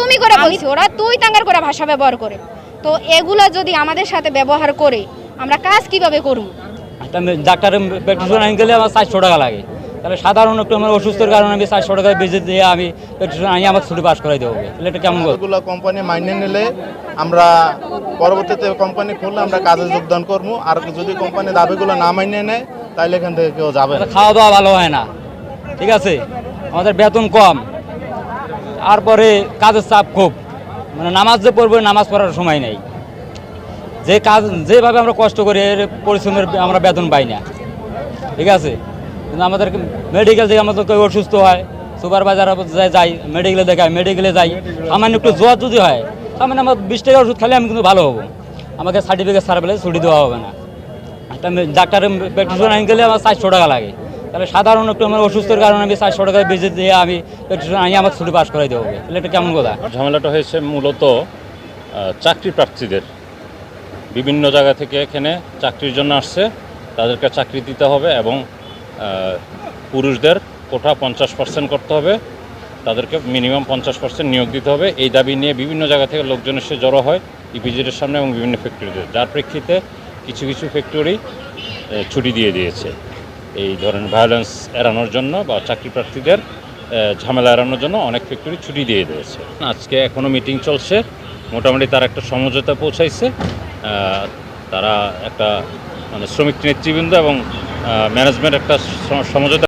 তুমি করে বলছি ওরা তুই তাঙ্গার করে ভাষা ব্যবহার করে। তো এগুলো যদি আমাদের সাথে ব্যবহার করে আমরা কাজ কীভাবে করব? ডাক্তারের প্রেসক্রিপশন আনি গেলে আমার চারশো টাকা লাগে। তাহলে সাধারণ একটু আমার অসুস্থের কারণে আমি চারশো টাকায় বেজে দিয়ে আমি প্রেসক্রিপশন আনি আমার ছুটি পাস করাই দেবো। তাহলে এটা কেমন এগুলো কোম্পানি মাইনে নিলে আমরা পরবর্তীতে কোম্পানি খুললে আমরা কাজে যোগদান করব। আর যদি কোম্পানি দাবিগুলো না মাইনে নেয় তাহলে এখান থেকে কেউ যাবে না। খাওয়া দাওয়া ভালো হয় না। ঠিক আছে? আমাদের বেতন কম। তারপরে কাজের চাপ খুব। মানে নামাজ যে পড়ব, নামাজ পড়ার সময় নেই। যে কাজ, যেভাবে আমরা কষ্ট করি, এর পরিশ্রমের আমরা বেতন পাই না। ঠিক আছে? কিন্তু আমাদের মেডিকেল থেকে আমাদের কেউ অসুস্থ হয় সুপারভাইজার যাই মেডিকেলে দেখায় মেডিকেলে যাই সামান্য একটু জ্বর যদি হয়, সামান্য আমার বিশ টাকা ওষুধ খালে আমি কিন্তু ভালো হব। আমাকে সার্টিফিকেট সারা পেলে ছুটি দেওয়া হবে না। একটা ডাক্তারের প্রেসক্রিপশন আনি গেলে আমার চারশো টাকা লাগে। তাহলে সাধারণ একটু আমার অসুস্থের কারণে আমি চারশো টাকায় বেজে দিয়ে আমি আনি আমার ছুটি পাস করাই দেবো। তাহলে এটা কেমন কথা? ঝামেলাটা হয়েছে মূলত চাকরি প্রার্থীদের। বিভিন্ন জায়গা থেকে এখানে চাকরির জন্য আসছে, তাদেরকে চাকরি দিতে হবে এবং পুরুষদের কোঠা পঞ্চাশ পার্সেন্ট করতে হবে, তাদেরকে মিনিমাম পঞ্চাশ পার্সেন্ট নিয়োগ দিতে হবে। এই দাবি নিয়ে বিভিন্ন জায়গা থেকে লোকজন এসে জড়ো হয়, ইপিজেডের সামনে এবং বিভিন্ন ফ্যাক্টরিতে যার প্রেক্ষিতে কিছু কিছু ফ্যাক্টরি ছুটি দিয়ে দিয়েছে। এই ধরনের ভায়োলেন্স এড়ানোর জন্য বা চাকরি প্রার্থীদের ঝামেলা এড়ানোর জন্য অনেক ফ্যাক্টরি ছুটি দিয়ে দিয়েছে। আজকে এখনও মিটিং চলছে। মোটামুটি তার একটা সমঝোতা পৌঁছাইছে। তারা একটা মানে শ্রমিক নেতৃবৃন্দ এবং ম্যানেজমেন্ট একটা সমঝোতা